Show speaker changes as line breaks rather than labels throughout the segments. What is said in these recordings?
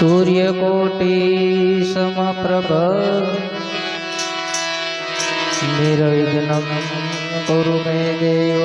सूर्यकोटिसमप्रभ निर्विघ्नं कुरु मे देव।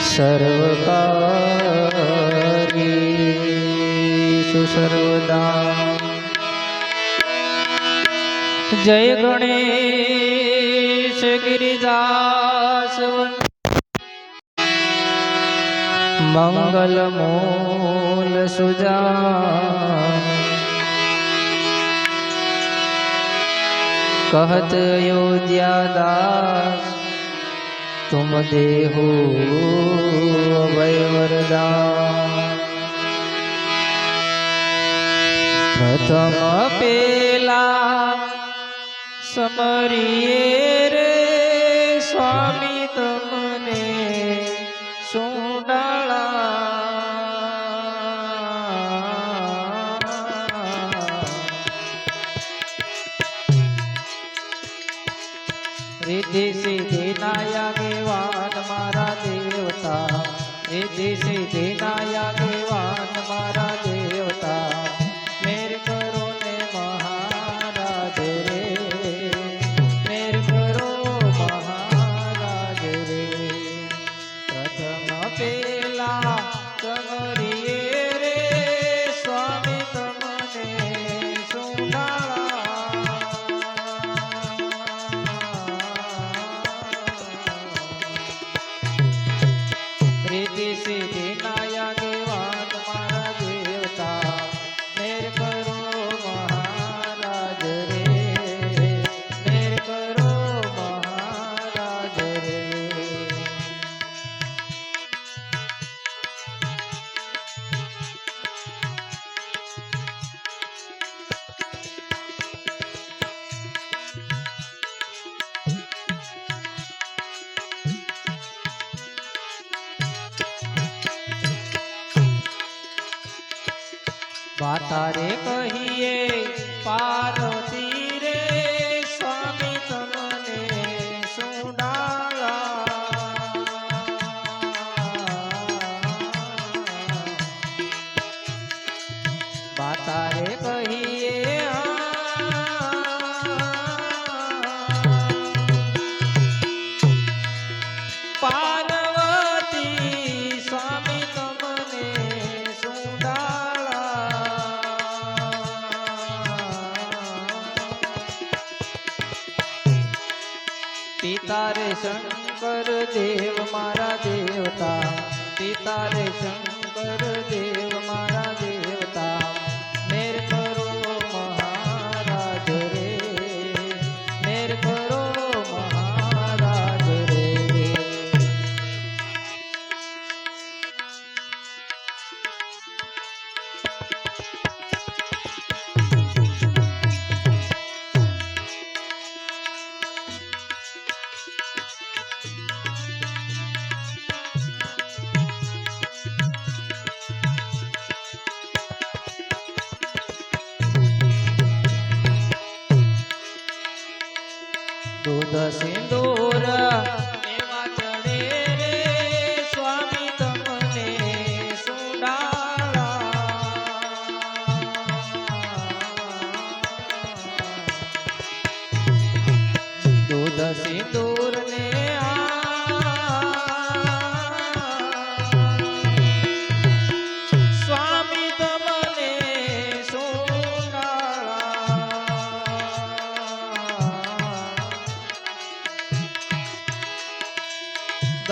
सर्वकार्येषु सर्वदा। जय गणेश गिरिजासवन्त મંગલ મૂલ સુજા. કહત દાસ તુમ દેહો અભય વરદાન પ્રથમ પેલા સમરીએ રે સ્વામી. રિદ્ધિ સિદ્ધિ નાયગેવાન મારા દેવતા રિદ્ધિ સિદ્ધિ નાયગેવાન મારા દેવતા विनायक चढ़िए पार पिता रे शंकर देव मारा देवता। पिता रे शंकर देव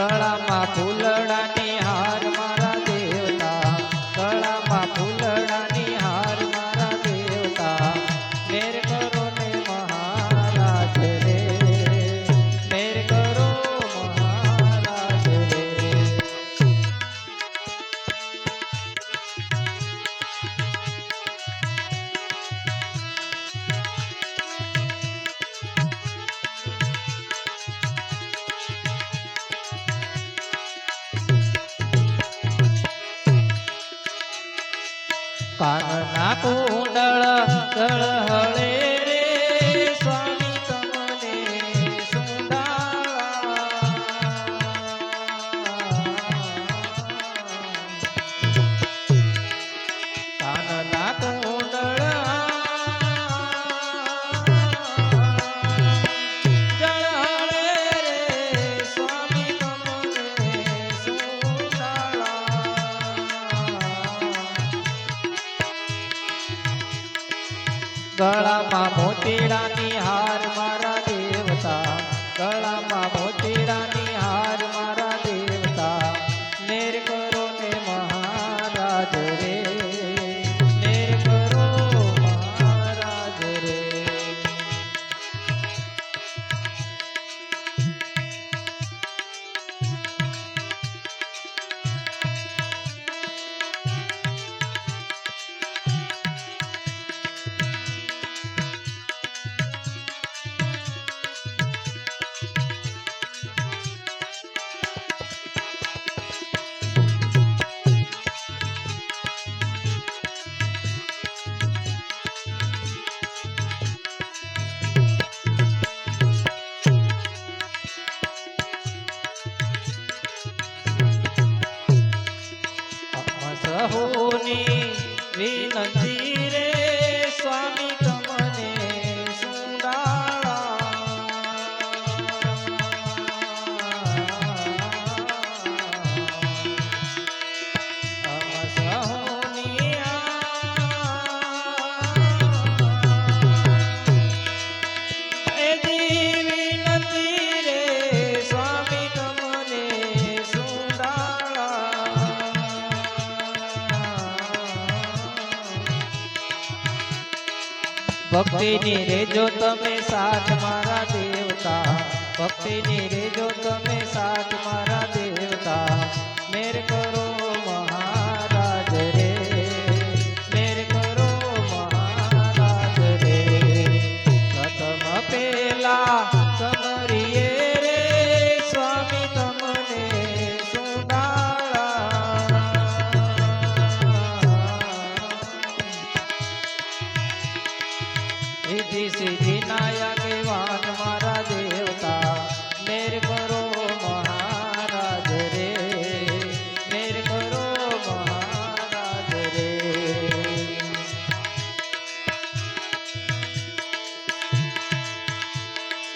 ગળામાં ફૂલડાની હાર કાનના કુંડળ ગળહળે ગળામાં મોતીડાની હાર મારા દેવતા. ગળામાં મોતીડાની ભક્તિની રેજો તમે સાથ મારા દેવતા ભક્તિની રેજો તમે સાથ મારા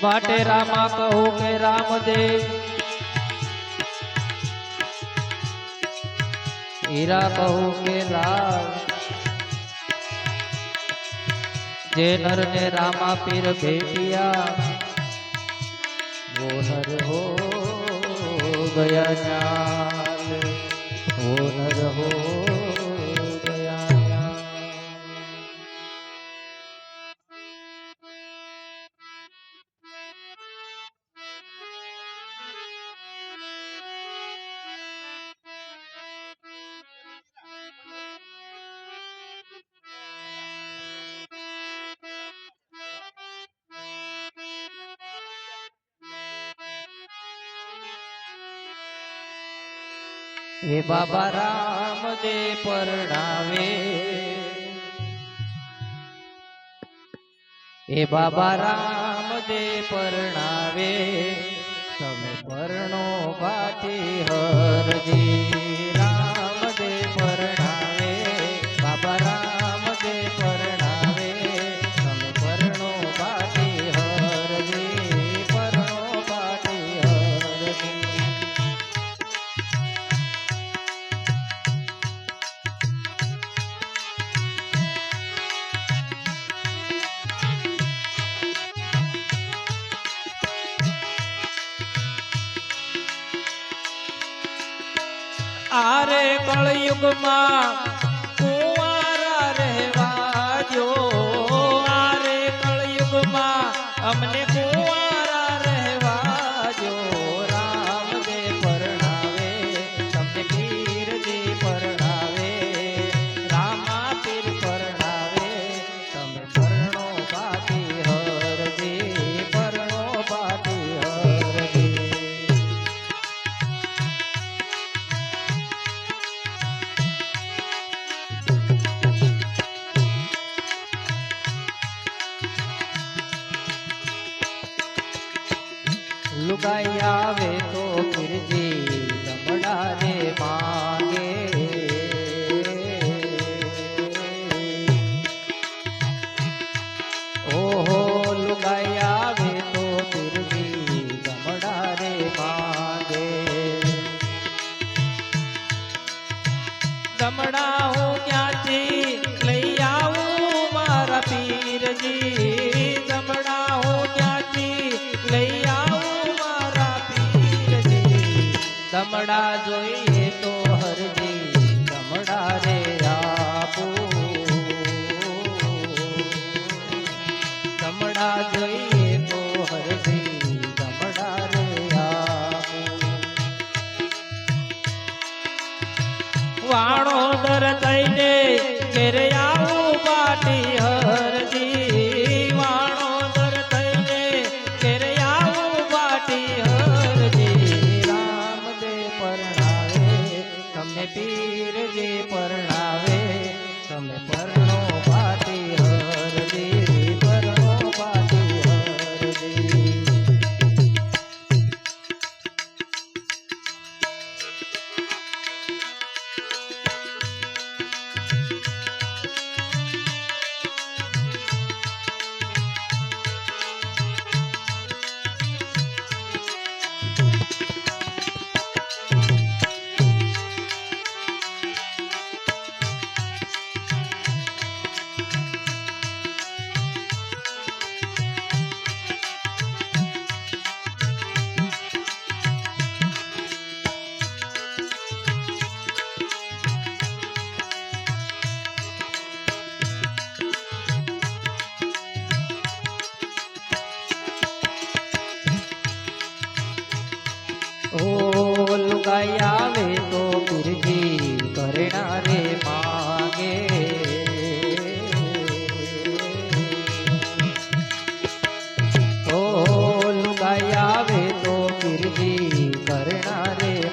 વાટે રામા કહું કે રામદેવ હીરા કહું કે લાલ જે નર ને રામા પીર ભેટિયા વો નર હો ગયા ચાલ વો નર હો હે બાબા રામ દે પરણાવે. હે બાબા રામ દે પરણાવે. તમે પરણો Yeah. લુગાઈ આવે તો ફિરજી ચમડા જોઈએ તો હરજી ચમડા રે આપો. ચમડા જોઈએ તો હરજી ચમડા રે આપો. વાણો દર કહીને ઘેરે આવું પાટી હરજી. પીરજી પરણાવે તમે પરણો પાટી હર દેવી પરણો. તો પીરજી કરણા રે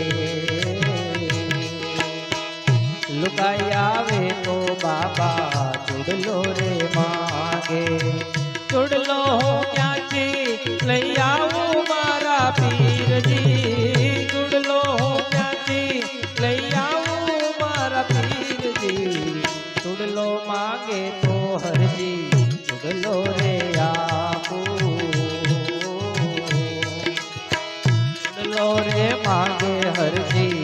લુગાઈ આવે તો બાબા ચુડલો રે માગે ચુડલો ક્યાંથી લઈ આવું મારા પીરજી ચુડલો ક્યાંથી લઈ આવું મારા પીરજી ચુડલો માગે તો હરજી ચુડલો રે આપો ચુડલો રે માગે હરજી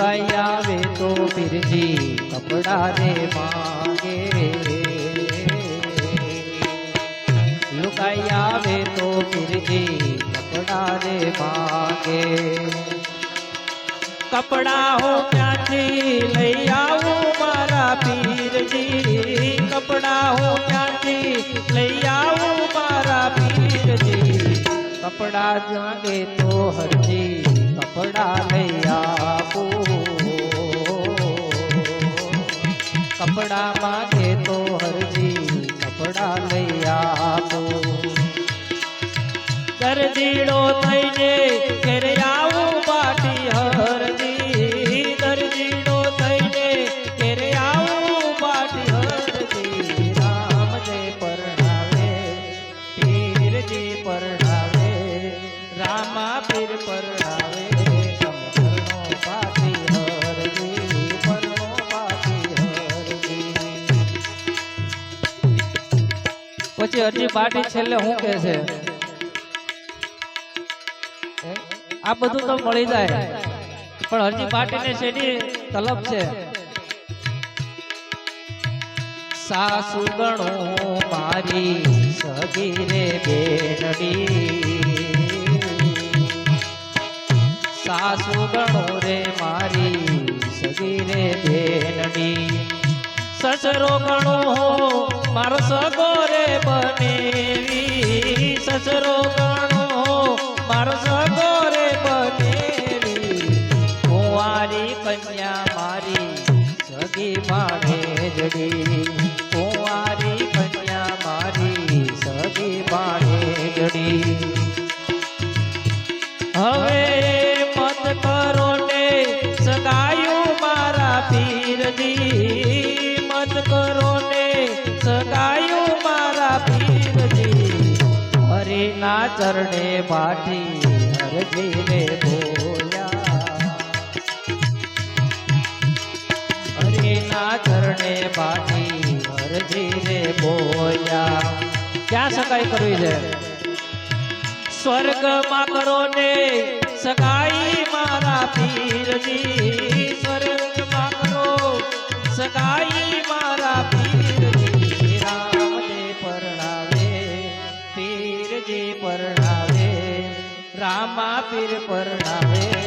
લુકાઈ આવે તો પીરજી કપડા રે માંગે લુકાઈ કાઈ આવે તો પીરજી કપડા રે માંગે કપડા હું ક્યાંથી લઈ આવું મારા પીરજી કપડા હું ક્યાંથી લઈ આવું મારા પીરજી કપડા જાગે તો હરજી કપડા લઈ આપો. કપડા માગે તો હરજી કપડા લઈ આપો. દરજીડો થઈને ઘરે આવું પાટી હરજી. દરજીડો થઈને ઘરે આવું પાટી હરજી. રામજે પરણાવે, પીરજી પરણાવે, રામા પીર પરણાવે. પછી હજી બાટી છેલ્લે હું કે છે? આ બધું તો મળી જાય. પણ હજી બાટીને શેની તલબ છે? સાસુ ગણો મારી સગી રે બેનડી. સાસુ ગણો રે સસરો ગણો મારો સગોરે બનેવી. સસરો ગણો મારો સગોરે બનેવી. કુંવારી કન્યા મારી, સગી માને જડી. કુંવારી કન્યા મારી, સગી માને જડી. ના ચરણે પાઠી હરજીને બોલ્યા. હરે ના ચરણે પાઠી હરજીને બોલ્યા. ક્યાં સગાઈ કરવી છે? સ્વર્ગમાં કરો ને સગાઈ મારા પીરજી સ્વર્ગમાં કરો, સગાઈ પરણાવે પીરજી પરણાવે રામા પીર પરણાવે